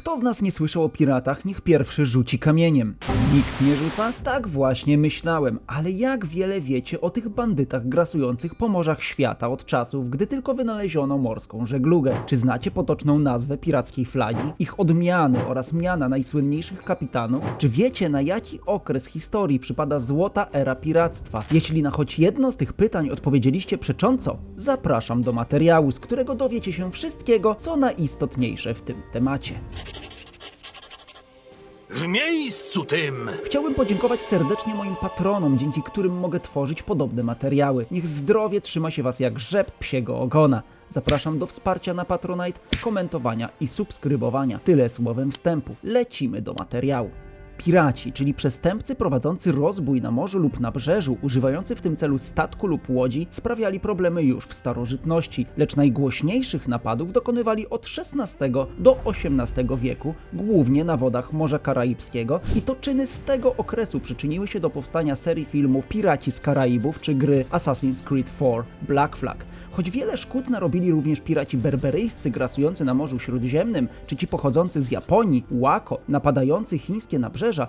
Kto z nas nie słyszał o piratach, niech pierwszy rzuci kamieniem. Nikt nie rzuca? Tak właśnie myślałem, ale jak wiele wiecie o tych bandytach grasujących po morzach świata od czasów, gdy tylko wynaleziono morską żeglugę? Czy znacie potoczną nazwę pirackiej flagi, ich odmiany oraz miana najsłynniejszych kapitanów? Czy wiecie na jaki okres historii przypada złota era piractwa? Jeśli na choć jedno z tych pytań odpowiedzieliście przecząco, zapraszam do materiału, z którego dowiecie się wszystkiego, co najistotniejsze w tym temacie. W miejscu tym! Chciałbym podziękować serdecznie moim patronom, dzięki którym mogę tworzyć podobne materiały. Niech zdrowie trzyma się Was jak rzep psiego ogona. Zapraszam do wsparcia na Patronite, komentowania i subskrybowania. Tyle słowem wstępu. Lecimy do materiału. Piraci, czyli przestępcy prowadzący rozbój na morzu lub nabrzeżu, używający w tym celu statku lub łodzi, sprawiali problemy już w starożytności, lecz najgłośniejszych napadów dokonywali od XVI do XVIII wieku, głównie na wodach Morza Karaibskiego i to czyny z tego okresu przyczyniły się do powstania serii filmów Piraci z Karaibów czy gry Assassin's Creed 4 Black Flag. Choć wiele szkód narobili również piraci berberyjscy grasujący na Morzu Śródziemnym, czy ci pochodzący z Japonii, Łako, napadający chińskie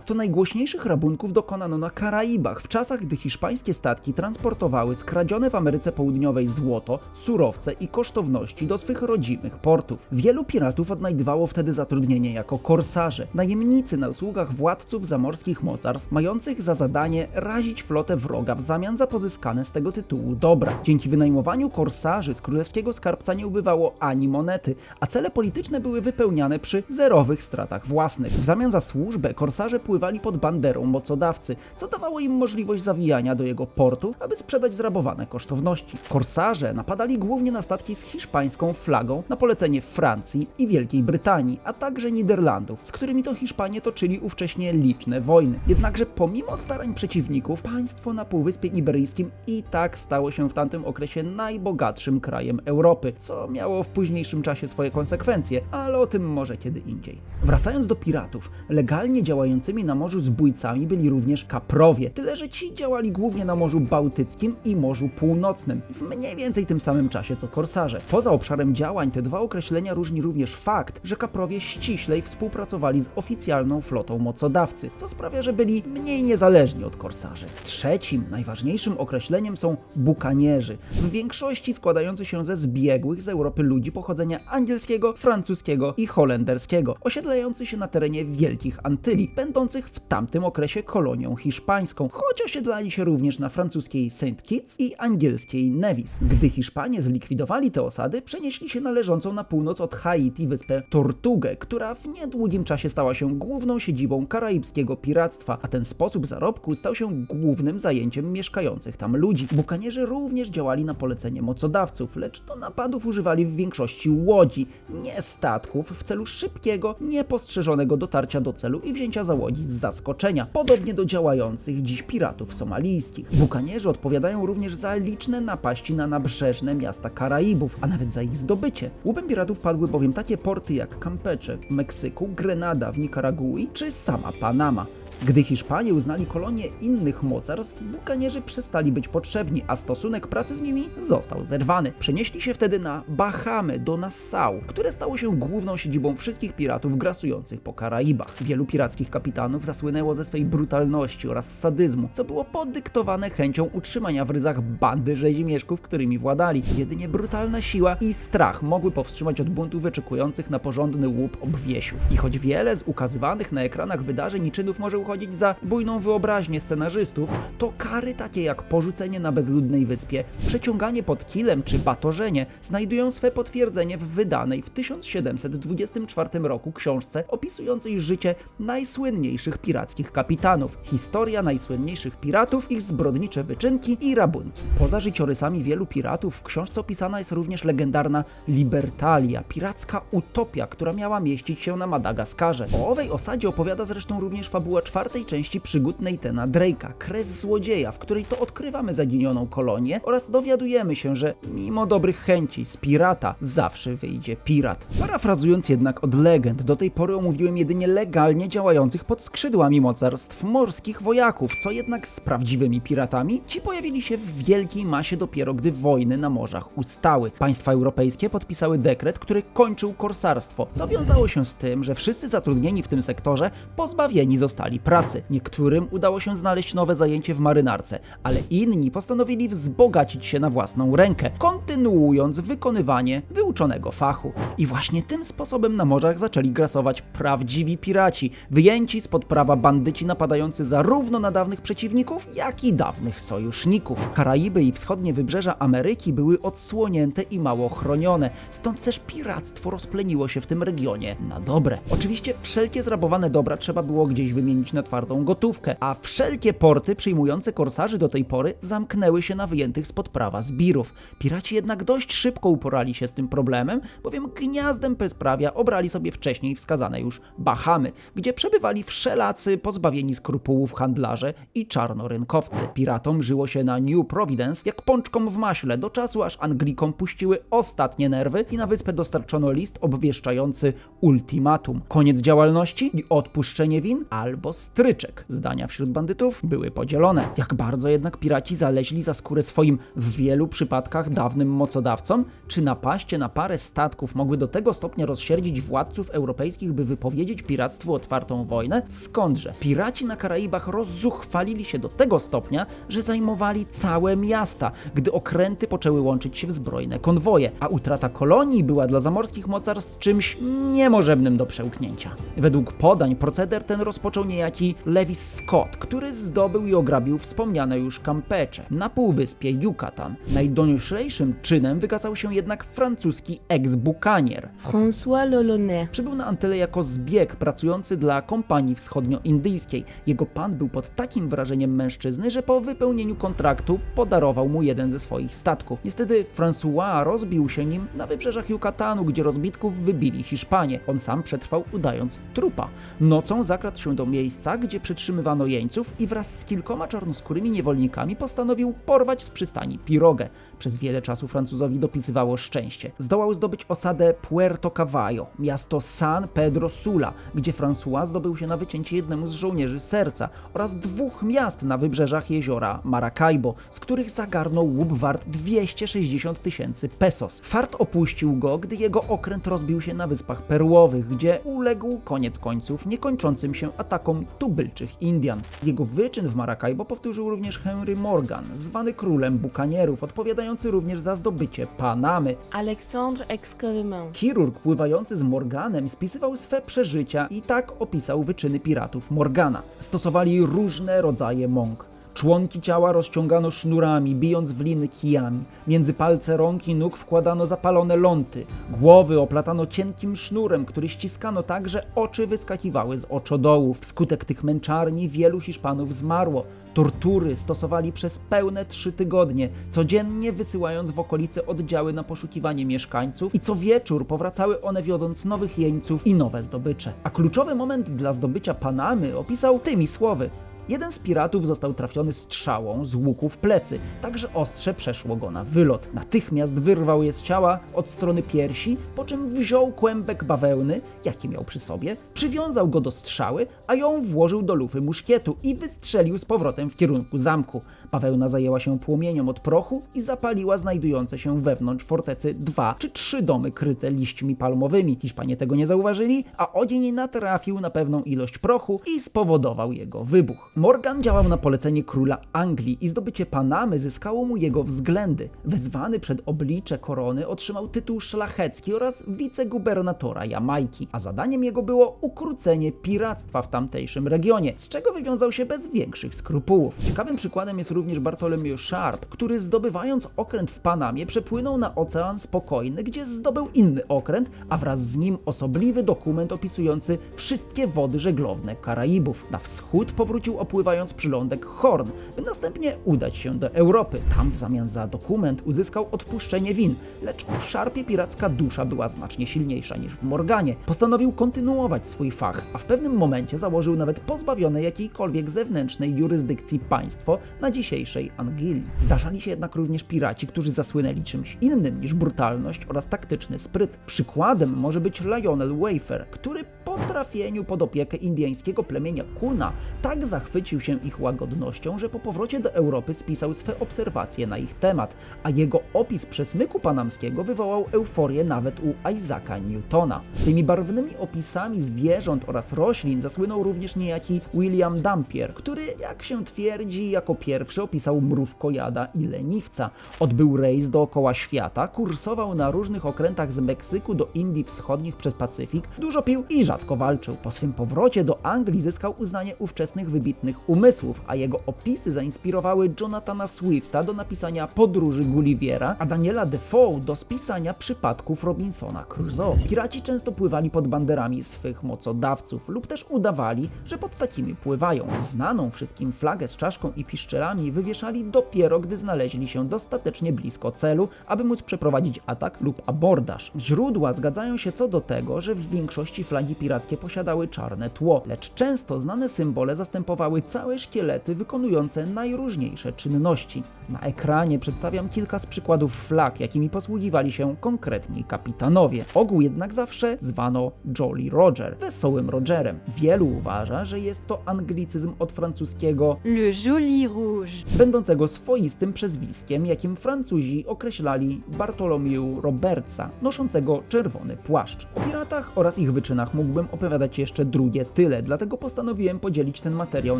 to najgłośniejszych rabunków dokonano na Karaibach, w czasach gdy hiszpańskie statki transportowały skradzione w Ameryce Południowej złoto, surowce i kosztowności do swych rodzimych portów. Wielu piratów odnajdywało wtedy zatrudnienie jako korsarze, najemnicy na usługach władców zamorskich mocarstw, mających za zadanie razić flotę wroga w zamian za pozyskane z tego tytułu dobra. Dzięki wynajmowaniu korsarzy z królewskiego skarbca nie ubywało ani monety, a cele polityczne były wypełniane przy zerowych stratach własnych. W zamian za służbę korsarze pływali pod banderą mocodawcy, co dawało im możliwość zawijania do jego portu, aby sprzedać zrabowane kosztowności. Korsarze napadali głównie na statki z hiszpańską flagą na polecenie Francji i Wielkiej Brytanii, a także Niderlandów, z którymi to Hiszpanie toczyli ówcześnie liczne wojny. Jednakże pomimo starań przeciwników, państwo na Półwyspie Iberyjskim i tak stało się w tamtym okresie najbogatszym krajem Europy, co miało w późniejszym czasie swoje konsekwencje, ale o tym może kiedy indziej. Wracając do piratów, legalnie działającymi na morzu zbójcami byli również kaprowie, tyle że ci działali głównie na Morzu Bałtyckim i Morzu Północnym, w mniej więcej tym samym czasie co korsarze. Poza obszarem działań te dwa określenia różni również fakt, że kaprowie ściślej współpracowali z oficjalną flotą mocodawcy, co sprawia, że byli mniej niezależni od korsarzy. Trzecim, najważniejszym określeniem są bukanierzy, w większości składający się ze zbiegłych z Europy ludzi pochodzenia angielskiego, francuskiego i holenderskiego, osiedlających się na terenie Wielkich Antyli, będących w tamtym okresie kolonią hiszpańską, choć osiedlali się również na francuskiej St. Kitts i angielskiej Nevis. Gdy Hiszpanie zlikwidowali te osady, przenieśli się na leżącą na północ od Haiti wyspę Tortugę, która w niedługim czasie stała się główną siedzibą karaibskiego piractwa, a ten sposób zarobku stał się głównym zajęciem mieszkających tam ludzi. Bukanierzy również działali na polecenie mocodawców, lecz do napadów używali w większości łodzi, nie statków, w celu szybkiego, niepostrzeżonego dotarcia do celu i wzięcia załodzi z zaskoczenia, podobnie do działających dziś piratów somalijskich. Bukanierzy odpowiadają również za liczne napaści na nabrzeżne miasta Karaibów, a nawet za ich zdobycie. Łupem piratów padły bowiem takie porty jak Campeche w Meksyku, Grenada w Nikaragui czy sama Panama. Gdy Hiszpanie uznali kolonie innych mocarstw, bukanierzy przestali być potrzebni, a stosunek pracy z nimi został zerwany. Przenieśli się wtedy na Bahamy, do Nassau, które stało się główną siedzibą wszystkich piratów grasujących po Karaibach. Wielu pirackich kapitanów zasłynęło ze swej brutalności oraz sadyzmu, co było podyktowane chęcią utrzymania w ryzach bandy rzezimieszków, którymi władali. Jedynie brutalna siła i strach mogły powstrzymać od buntów wyczekujących na porządny łup obwiesiów. I choć wiele z ukazywanych na ekranach wydarzeń i czynów może uchodzić za bujną wyobraźnię scenarzystów, to kary takie jak porzucenie na bezludnej wyspie, przeciąganie pod kilem czy batorzenie znajdują swe potwierdzenie w wydanej w 1724 roku książce opisującej życie najsłynniejszych pirackich kapitanów. Historia najsłynniejszych piratów, ich zbrodnicze wyczynki i rabunki. Poza życiorysami wielu piratów w książce opisana jest również legendarna Libertalia, piracka utopia, która miała mieścić się na Madagaskarze. O owej osadzie opowiada zresztą również fabuła czwartej części przygód Nathana Drake'a, Kres Złodzieja, w której to odkrywamy zaginioną kolonię oraz dowiadujemy się, że mimo dobrych chęci z pirata zawsze wyjdzie pirat. Parafrazując jednak od legend, do tej pory omówiłem jedynie legalnie działających pod skrzydłami mocarstw morskich wojaków, co jednak z prawdziwymi piratami ci pojawili się w wielkiej masie dopiero gdy wojny na morzach ustały. Państwa europejskie podpisały dekret, który kończył korsarstwo, co wiązało się z tym, że wszyscy zatrudnieni w tym sektorze pozbawieni zostali pracy. Niektórym udało się znaleźć nowe zajęcie w marynarce, ale inni postanowili wzbogacić się na własną rękę, kontynuując wykonywanie wyuczonego fachu. I właśnie tym sposobem na morzach zaczęli grasować prawdziwi piraci, wyjęci spod prawa bandyci napadający zarówno na dawnych przeciwników, jak i dawnych sojuszników. Karaiby i wschodnie wybrzeża Ameryki były odsłonięte i mało chronione, stąd też piractwo rozpleniło się w tym regionie na dobre. Oczywiście wszelkie zrabowane dobra trzeba było gdzieś wymienić na twardą gotówkę, a wszelkie porty przyjmujące korsarzy do tej pory zamknęły się na wyjętych spod prawa zbirów. Piraci jednak dość szybko uporali się z tym problemem, bowiem gniazdem bezprawia obrali sobie wcześniej wskazane już Bahamy, gdzie przebywali wszelacy pozbawieni skrupułów handlarze i czarnorynkowcy. Piratom żyło się na New Providence jak pączkom w maśle, do czasu aż Anglikom puściły ostatnie nerwy i na wyspę dostarczono list obwieszczający ultimatum. Koniec działalności i odpuszczenie win albo stryczek. Zdania wśród bandytów były podzielone. Jak bardzo jednak piraci zaleźli za skórę swoim w wielu przypadkach dawnym mocodawcom, czy napaście na parę statków mogły do tego stopnia rozsierdzić władców europejskich, by wypowiedzieć piractwu otwartą wojnę? Skądże? Piraci na Karaibach rozzuchwalili się do tego stopnia, że zajmowali całe miasta, gdy okręty poczęły łączyć się w zbrojne konwoje, a utrata kolonii była dla zamorskich mocarstw czymś niemożebnym do przełknięcia. Według podań proceder ten rozpoczął niejaki Lewis Scott, który zdobył i ograbił wspomniane już Campeche na półwyspie Yucatan. Najdoniosłejszym czynem wykazał się jednak francuski ex-bukanier. François Lolonais. Przybył na Antyle jako zbieg pracujący dla kompanii wschodnioindyjskiej. Jego pan był pod takim wrażeniem mężczyzny, że po wypełnieniu kontraktu podarował mu jeden ze swoich statków. Niestety François rozbił się nim na wybrzeżach Yucatanu, gdzie rozbitków wybili Hiszpanie. On sam przetrwał udając trupa. Nocą zakradł się do miejsca, gdzie przetrzymywano jeńców i wraz z kilkoma czarnoskórymi niewolnikami postanowił porwać z przystani pirogę. Przez wiele czasu Francuzowi dopisywało szczęście. Zdołał zdobyć osadę Puerto Cavallo, miasto San Pedro Sula, gdzie François zdobył się na wycięcie jednemu z żołnierzy serca oraz dwóch miast na wybrzeżach jeziora Maracaibo, z których zagarnął łup wart 260 tysięcy pesos. Fart opuścił go, gdy jego okręt rozbił się na Wyspach Perłowych, gdzie uległ koniec końców niekończącym się atakom tubylczych Indian. Jego wyczyn w Maracaibo powtórzył również Henry Morgan, zwany królem bukanierów, odpowiadający również za zdobycie Panamy. Alexandre Excalibur. Chirurg pływający z Morganem spisywał swe przeżycia i tak opisał wyczyny piratów Morgana. Stosowali różne rodzaje mąk. Członki ciała rozciągano sznurami, bijąc w liny kijami. Między palce rąk i nóg wkładano zapalone ląty. Głowy oplatano cienkim sznurem, który ściskano tak, że oczy wyskakiwały z oczodołów. Wskutek tych męczarni wielu Hiszpanów zmarło. Tortury stosowali przez pełne trzy tygodnie, codziennie wysyłając w okolice oddziały na poszukiwanie mieszkańców i co wieczór powracały one wiodąc nowych jeńców i nowe zdobycze. A kluczowy moment dla zdobycia Panamy opisał tymi słowy. Jeden z piratów został trafiony strzałą z łuku w plecy, tak że ostrze przeszło go na wylot. Natychmiast wyrwał je z ciała od strony piersi, po czym wziął kłębek bawełny, jaki miał przy sobie, przywiązał go do strzały, a ją włożył do lufy muszkietu i wystrzelił z powrotem w kierunku zamku. Bawełna zajęła się płomieniom od prochu i zapaliła znajdujące się wewnątrz fortecy dwa czy trzy domy kryte liśćmi palmowymi. Hiszpanie tego nie zauważyli, a ogień natrafił na pewną ilość prochu i spowodował jego wybuch. Morgan działał na polecenie króla Anglii i zdobycie Panamy zyskało mu jego względy. Wezwany przed oblicze korony otrzymał tytuł szlachecki oraz wicegubernatora Jamajki, a zadaniem jego było ukrócenie piractwa w tamtejszym regionie, z czego wywiązał się bez większych skrupułów. Ciekawym przykładem jest również Bartholomew Sharp, który zdobywając okręt w Panamie przepłynął na Ocean Spokojny, gdzie zdobył inny okręt, a wraz z nim osobliwy dokument opisujący wszystkie wody żeglowne Karaibów. Na wschód powrócił opływając przylądek Horn, by następnie udać się do Europy. Tam w zamian za dokument uzyskał odpuszczenie win, lecz w szarpie piracka dusza była znacznie silniejsza niż w Morganie. Postanowił kontynuować swój fach, a w pewnym momencie założył nawet pozbawione jakiejkolwiek zewnętrznej jurysdykcji państwo na dzisiejszej Anglii. Zdarzali się jednak również piraci, którzy zasłynęli czymś innym niż brutalność oraz taktyczny spryt. Przykładem może być Lionel Wafer, który po trafieniu pod opiekę indyjskiego plemienia Kuna tak zachwycił się ich łagodnością, że po powrocie do Europy spisał swe obserwacje na ich temat, a jego opis przesmyku panamskiego wywołał euforię nawet u Isaaca Newtona. Z tymi barwnymi opisami zwierząt oraz roślin zasłynął również niejaki William Dampier, który, jak się twierdzi, jako pierwszy opisał mrówkojada i leniwca. Odbył rejs dookoła świata, kursował na różnych okrętach z Meksyku do Indii Wschodnich przez Pacyfik, dużo pił i rzadko walczył. Po swym powrocie do Anglii zyskał uznanie ówczesnych wybitnych umysłów, a jego opisy zainspirowały Jonathana Swifta do napisania Podróży Gulliviera, a Daniela Defoe do spisania przypadków Robinsona Crusoe. Piraci często pływali pod banderami swych mocodawców lub też udawali, że pod takimi pływają. Znaną wszystkim flagę z czaszką i piszczelami wywieszali dopiero, gdy znaleźli się dostatecznie blisko celu, aby móc przeprowadzić atak lub abordaż. Źródła zgadzają się co do tego, że w większości flagi pirackie posiadały czarne tło, lecz często znane symbole zastępowały całe szkielety wykonujące najróżniejsze czynności. Na ekranie przedstawiam kilka z przykładów flag, jakimi posługiwali się konkretni kapitanowie. Ogół jednak zawsze zwano Jolly Roger, wesołym Rogerem. Wielu uważa, że jest to anglicyzm od francuskiego Le joli rouge. będącego swoistym przezwiskiem, jakim Francuzi określali Bartholomew Robertsa, noszącego czerwony płaszcz. O piratach oraz ich wyczynach mógłbym opowiadać jeszcze drugie tyle, dlatego postanowiłem podzielić ten materiał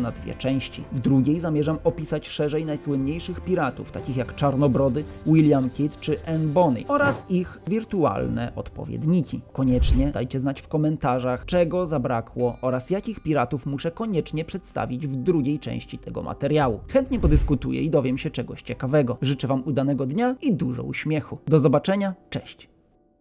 na dwie części. W drugiej zamierzam opisać szerzej najsłynniejszych piratów, takich jak Czarnobrody, William Kidd czy Anne Bonny oraz ich wirtualne odpowiedniki. Koniecznie dajcie znać w komentarzach, czego zabrakło oraz jakich piratów muszę koniecznie przedstawić w drugiej części tego materiału. Chętnie podyskutuję i dowiem się czegoś ciekawego. Życzę Wam udanego dnia i dużo uśmiechu. Do zobaczenia, cześć!